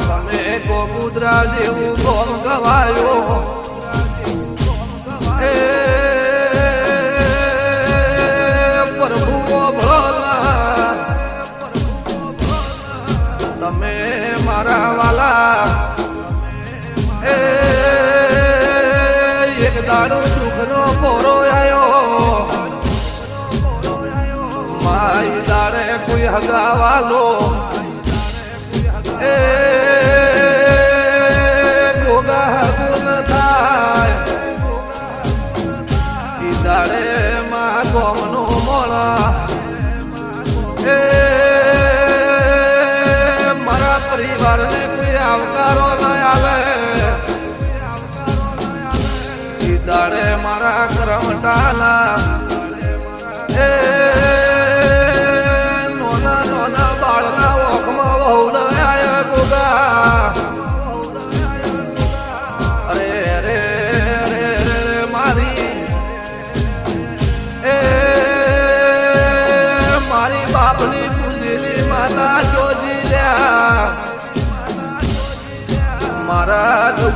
તમે ગોકુદ્રા જેવું કોમ ગવાયો એ પ્રભુ ભોલા તમે મારા એ એક દાડો દુઃખનો પોરો હગાવાલો એ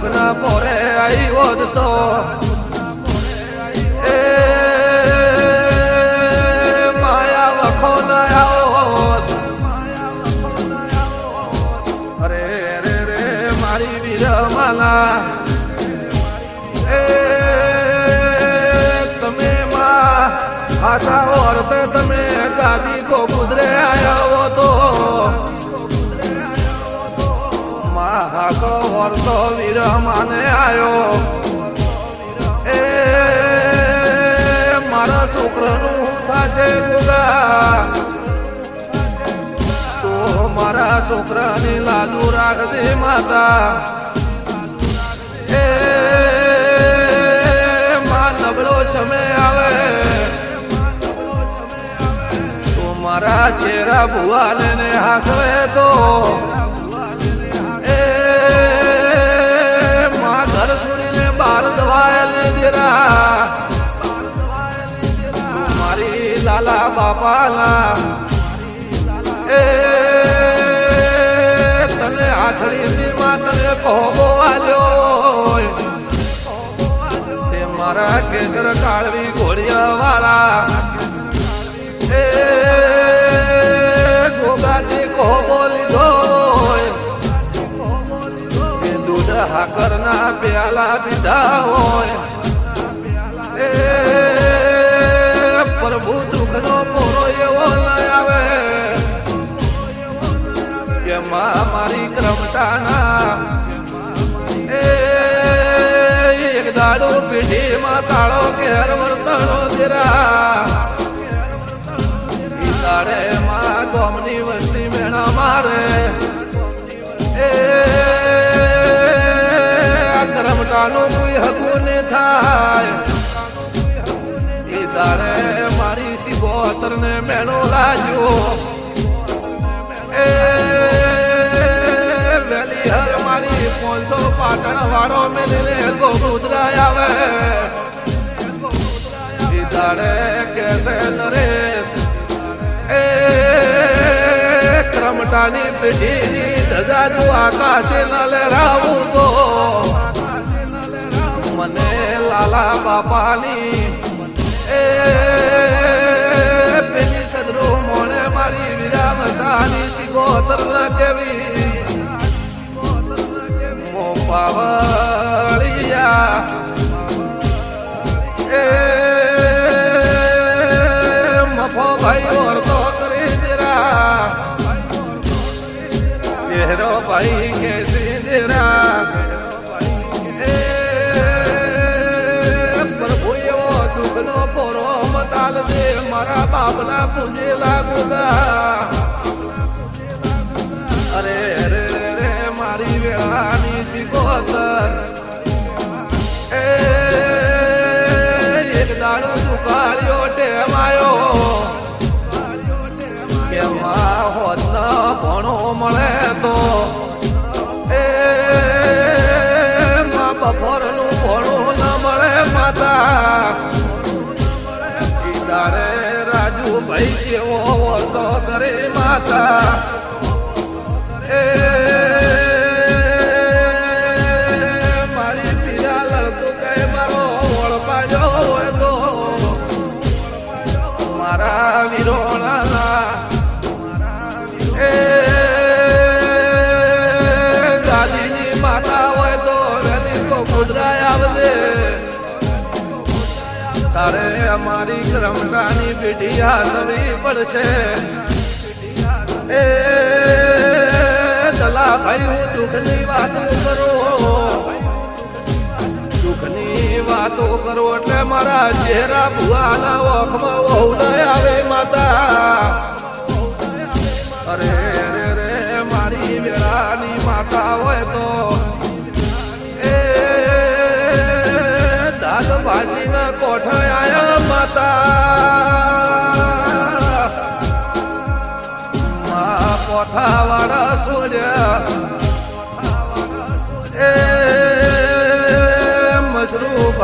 દુઃખના પોરે આવ્યો જ તો. માયા વખો ન આવોત અરે રે રે મારી વીરમાલા. તમે માં તમે ગાદી કો ગુજરે આવ્યો હાકો ઓરતો વીર માને આવ્યો એ મારા છોકરાનું થશે તો મારા છોકરાની લાલુ રાખજે માતા. એ નબળો સમય આવે. તો મારા ચહેરા ભુવાને હાસવે તો. બાપાના એ તને આથળી માં તને કહો આલ્યો તે મારા કેસર કાળવી ઘોડિયા વાળા એ ગોગાજી કહો લીધો એ દૂધ હાકર ના પ્યાલા પીધા હોય. પ્રભુ દુઃખનો પોરો માં મારી ક્રમટાના એ એક દાડો પેઢીમાં કાળો ઘેર વર્તણો તારે દાડે માં ગોમની વસ્તી મેણા મારે. એ કરમટાનું કોઈ હકું ને થાય. એ તારે મારી સિગોતર ને મેણો લાગ્યો. એ વાળો મેલે ગોગુદરા આવે. દાડે કે નરેશ, એ ક્રમટાની પેઢીની ધજા જો આકાશે ન લહેરાવું તો. મને લાલા બાપાની તેરા દુઃખનો પોરો મતાલ દે મારા બાપના પૂજેલા ગોગા અરે રે રે મારી વેળાની શીખોતર એ એક દાડો દુકાળ્યો ટેમાયો કેવા હોત ભણો મળે તારે અમારી રમડાની પેઢી હાથવી પડશે. દુઃખની વાતો કરો. દુઃખની વાતો કરો એટલે મારા ચહેરા ભુવાના બહુ ન આવે માતા. અરે રે રે મારી વેરાની માતા હોય તો. એ દાદ ભાજીના કોઠ આયા માતા.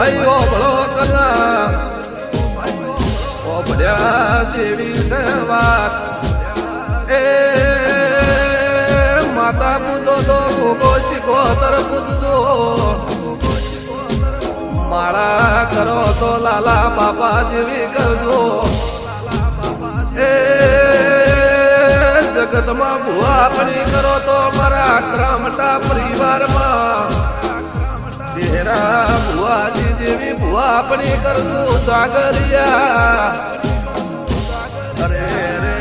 ભાઈ ઓબળ્યા જેવી છે વાત માતા પૂજો તો ગોગો શીખો, તર પૂજજો. માળા કરો તો લાલા બાપા જેવી કરજો. એ જગતમાં ભુવાપણી કરો તો મારા ક્રમટા પરિવારમાં. ચહેરા ભુવાજી જેવી ભુવાપણી કરજો સાગરિયા. અરે રે રે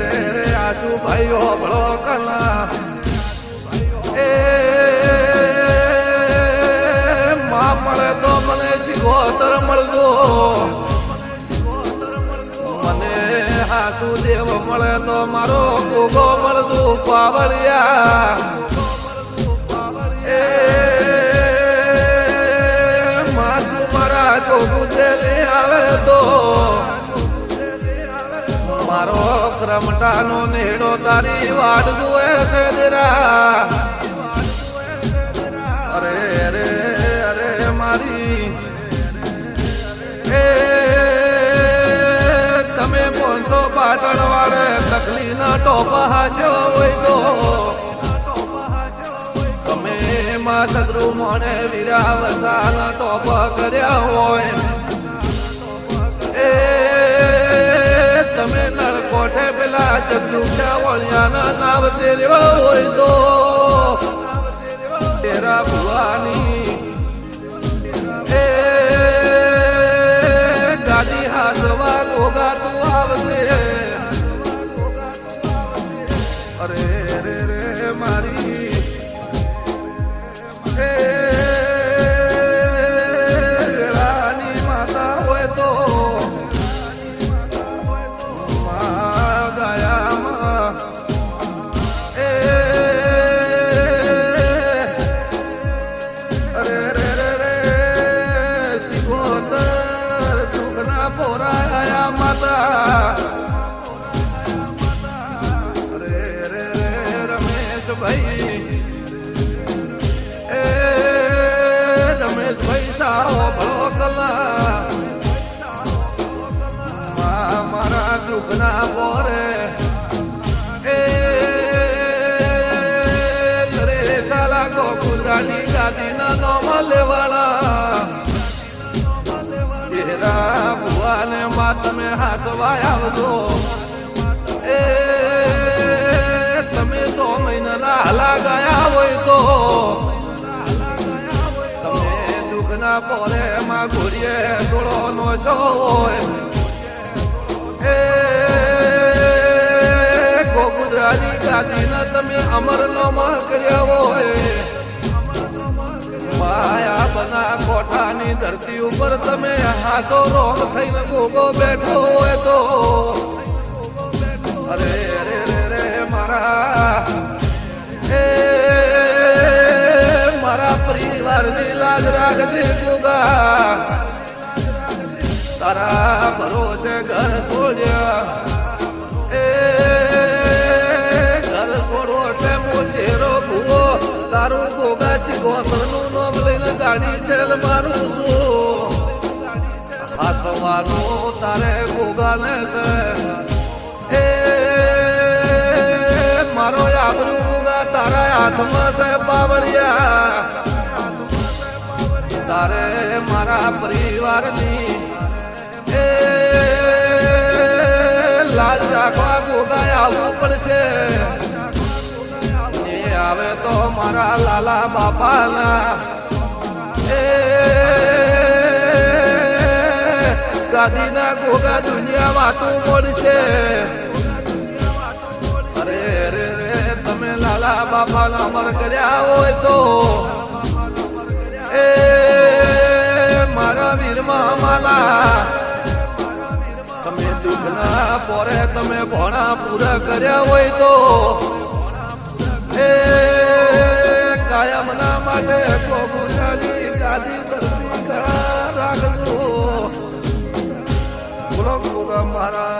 રે રે, આશુ ભાઈ હોબળો કલા. એ માં મળે તો મને શીખોતર મળજો મને હાસુ દેવ મળે તો મારો ગોગો મળજો પાવળિયા. મારો ક્રમટાનો નેડો તારી વાટ જુએ છે દેરા અરે અરે અરે મારી. એ, તમે પહોંચો પાટણ વાળે તકલી ના ટોપ હાસ્યો હોય તો. તમે માં સગરુ મોને વિરાવસાના વસાના ટોપા કર્યા હોય. એ નરકોઠે પેલા જગદુખા વળિયાના નામ તેરવા હોય તો. તેરા ભુવાની આવજો. એ, તમે સો મહિનાના હલા ગયા હોય તો. તમે દુઃખના પોરે માં ઘોડીએ થોડો નો છો હોય એ ગોકુદરાની ગાદીના તમે અમર નોમાં કર્યા હોય. માયા બના કોઠાની ધરતી ઉપર તમે હાથો રોમ થઈને ગોગો બેઠો. ઘર છોડ્યા એ ઘર છોડો એટલે મોચેરો લઈને ગાડી છેલ મારું છું. આ સવાનું તારે ગોગાને છે. એ મારો આબરૂ તારા હાથમાં છે બાવળિયા. તારે મારા પરિવારની. લાજ રાખવા ગોગાય આવવું પડશે. એ આવે તો મારા લાલા બાપાના. એ દાદીના ગોગા દુનિયા વાતું મળશે. અરે રે રે તમે લાલા બાપાના અમર કર્યા હોય તો. એ મારા વીરમાં માલા તમે ભણા પૂરા કર્યા હોય તો. હે, કાયમના માટે કોગુનાની ગાદી સરતી રાખજો. બોલો મહારાજ.